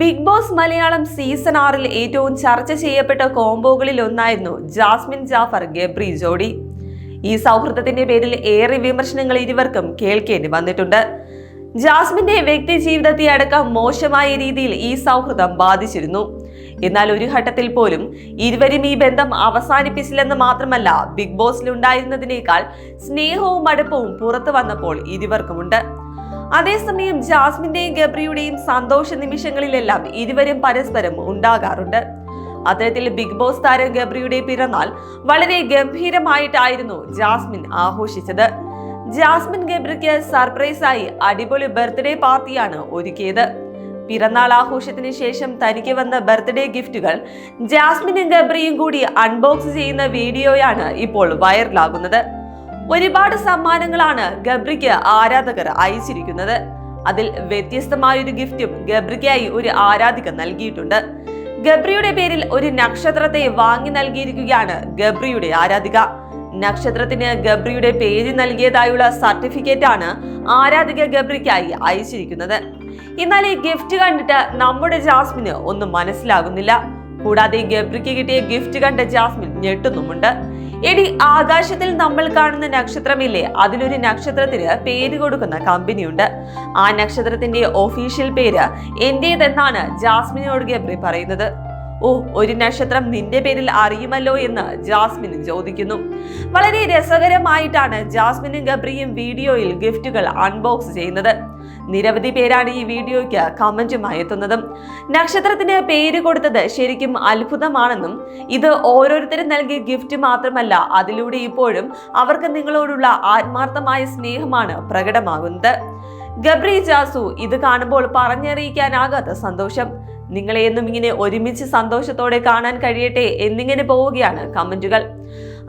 Big boss Malayalam season ആറിൽ ഏറ്റവും ചർച്ച ചെയ്യപ്പെട്ട കോംബോകളിൽ ഒന്നായിരുന്നു ജാസ്മിൻ ജാഫർ ഗബ്രി ജോഡി. ഈ സൗഹൃദത്തിന്റെ പേരിൽ ഏറെ വിമർശനങ്ങൾ ഇരുവർക്കും കേൾക്കേണ്ടി വന്നിട്ടുണ്ട്. ജാസ്മിന്റെ വ്യക്തി ജീവിതത്തെ അടക്കം മോശമായ രീതിയിൽ ഈ സൗഹൃദം ബാധിച്ചിരുന്നു. എന്നാൽ ഒരു ഘട്ടത്തിൽ പോലും ഇരുവരും ഈ ബന്ധം അവസാനിപ്പിച്ചില്ലെന്ന് മാത്രമല്ല ബിഗ് ബോസിലുണ്ടായിരുന്നതിനേക്കാൾ സ്നേഹവും അടുപ്പവും പുറത്തു വന്നപ്പോൾ ഇരുവർക്കുമുണ്ട്. അതേസമയം ജാസ്മിന്റെയും ഗബ്രിയുടെയും സന്തോഷ നിമിഷങ്ങളിലെല്ലാം ഇരുവരും പരസ്പരം ഉണ്ടാകാറുണ്ട്. അത്തരത്തിൽ ബിഗ് ബോസ് താരം ഗബ്രിയുടെ പിറന്നാൾ വളരെ ഗംഭീരമായിട്ടായിരുന്നു ജാസ്മിൻ ആഘോഷിച്ചത്. ജാസ്മിൻ ഗബ്രിക്ക് സർപ്രൈസായി അടിപൊളി ബർത്ത്ഡേ പാർട്ടിയാണ് ഒരുക്കിയത്. പിറന്നാൾ ആഘോഷത്തിന് ശേഷം തനിക്ക് വന്ന ബർത്ത്ഡേ ഗിഫ്റ്റുകൾ ജാസ്മിനും ഗബ്രിയും കൂടി അൺബോക്സ് ചെയ്യുന്ന വീഡിയോയാണ് ഇപ്പോൾ വൈറലാകുന്നത്. ഒരുപാട് സമ്മാനങ്ങളാണ് ഗബ്രിക്ക് ആരാധകർ അയച്ചിരിക്കുന്നത്. അതിൽ വ്യത്യസ്തമായ ഒരു ഗിഫ്റ്റും ഗബ്രിക്കായി ഒരു ആരാധിക നൽകിയിട്ടുണ്ട്. ഗബ്രിയുടെ പേരിൽ ഒരു നക്ഷത്രത്തെ വാങ്ങി നൽകിയിരിക്കുകയാണ് ഗബ്രിയുടെ ആരാധിക. നക്ഷത്രത്തിന് ഗബ്രിയുടെ പേര് നൽകിയതായുള്ള സർട്ടിഫിക്കറ്റ് ആണ് ആരാധിക ഗബ്രിക്കായി അയച്ചിരിക്കുന്നത്. എന്നാൽ ഈ ഗിഫ്റ്റ് കണ്ടിട്ട് നമ്മുടെ ജാസ്മിന് ഒന്നും മനസ്സിലാകുന്നില്ല. കൂടാതെ ഗബ്രിക്ക് കിട്ടിയ ഗിഫ്റ്റ് കണ്ട ജാസ്മിൻ ഞെട്ടുന്നുമുണ്ട്. എടി ആകാശത്തിൽ നമ്മൾ കാണുന്ന നക്ഷത്രമില്ലേ? അതിലൊരു നക്ഷത്രത്തിന് പേര് കൊടുക്കുന്ന കമ്പനിയുണ്ട്. ആ നക്ഷത്രത്തിന്റെ ഒഫീഷ്യൽ പേര് എന്റേതെന്നാണ് ജാസ്മിനോട് ഗബ്രി പറയുന്നത്. ഓ ഒരു നക്ഷത്രം നിന്റെ പേരിൽ അറിയുമല്ലോ എന്ന് ജാസ്മിൻ ചോദിക്കുന്നു. വളരെ രസകരമായിട്ടാണ് ജാസ്മിനും ഗബ്രിയും വീഡിയോയിൽ ഗിഫ്റ്റുകൾ അൺബോക്സ് ചെയ്യുന്നത്. നിരവധി പേരാണ് ഈ വീഡിയോയ്ക്ക് കമന്റുമായി എത്തുന്നതും. നക്ഷത്രത്തിന് പേര് കൊടുത്തത് ശരിക്കും അത്ഭുതമാണെന്നും ഇത് ഓരോരുത്തരും നൽകിയ ഗിഫ്റ്റ് മാത്രമല്ല അതിലൂടെ ഇപ്പോഴും അവർക്ക് നിങ്ങളോടുള്ള ആത്മാർത്ഥമായ സ്നേഹമാണ് പ്രകടമാകുന്നത്. ഗബ്രി ജാസു ഇത് കാണുമ്പോൾ പറഞ്ഞറിയിക്കാനാകാത്ത സന്തോഷം. നിങ്ങളെ എന്നും ഇങ്ങനെ ഒരുമിച്ച് സന്തോഷത്തോടെ കാണാൻ കഴിയട്ടെ എന്നിങ്ങനെ പോവുകയാണ് കമന്റുകൾ.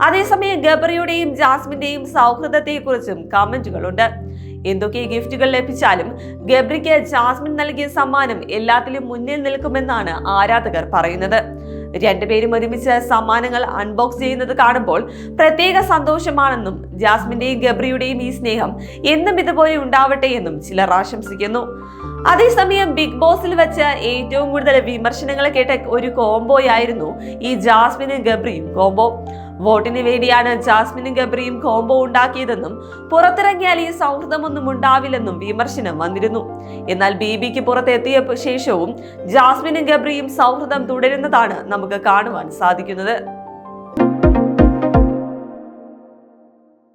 അതേസമയം ഗബറിയുടെയും ജാസ്മിന്റെയും സൗഹൃദത്തെക്കുറിച്ചും കമന്റുകളുണ്ട്. എന്തൊക്കെ ഗിഫ്റ്റുകൾ ലഭിച്ചാലും ഗബ്രിക്ക് ജാസ്മിൻ നൽകിയ സമ്മാനം എല്ലാത്തിലും മുന്നിൽ നിൽക്കുമെന്നാണ് ആരാധകർ പറയുന്നത്. രണ്ടുപേരും ഒരുമിച്ച് സമ്മാനങ്ങൾ അൺബോക്സ് ചെയ്യുന്നത് കാണുമ്പോൾ പ്രത്യേക സന്തോഷമാണെന്നും ജാസ്മിന്റെയും ഗബ്രിയുടെയും ഈ സ്നേഹം എന്നും ഇതുപോലെ ഉണ്ടാവട്ടെ എന്നും ചിലർ ആശംസിക്കുന്നു. അതേസമയം ബിഗ് ബോസിൽ വെച്ച് ഏറ്റവും കൂടുതൽ വിമർശനങ്ങൾ കേട്ട ഒരു കോംബോയായിരുന്നു ഈ ജാസ്മിനും ഗബ്രിയും കോംബോ വോട്ടിന് വേണ്ടിയാണ് ജാസ്മിനും ഗബ്രിയും കോംബോ ഉണ്ടാക്കിയതെന്നും പുറത്തിറങ്ങിയാൽ ഈ സൗഹൃദമൊന്നും ഉണ്ടാവില്ലെന്നും വിമർശനം വന്നിരുന്നു. എന്നാൽ ബിബിക്ക് പുറത്തെത്തിയ ശേഷവും ജാസ്മിനും ഗബ്രിയും സൗഹൃദം തുടരുന്നതാണ് നമുക്ക് കാണുവാൻ സാധിക്കുന്നത്.